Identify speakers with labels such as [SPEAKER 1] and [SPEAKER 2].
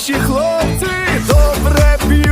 [SPEAKER 1] наші хлопці добре б'ють.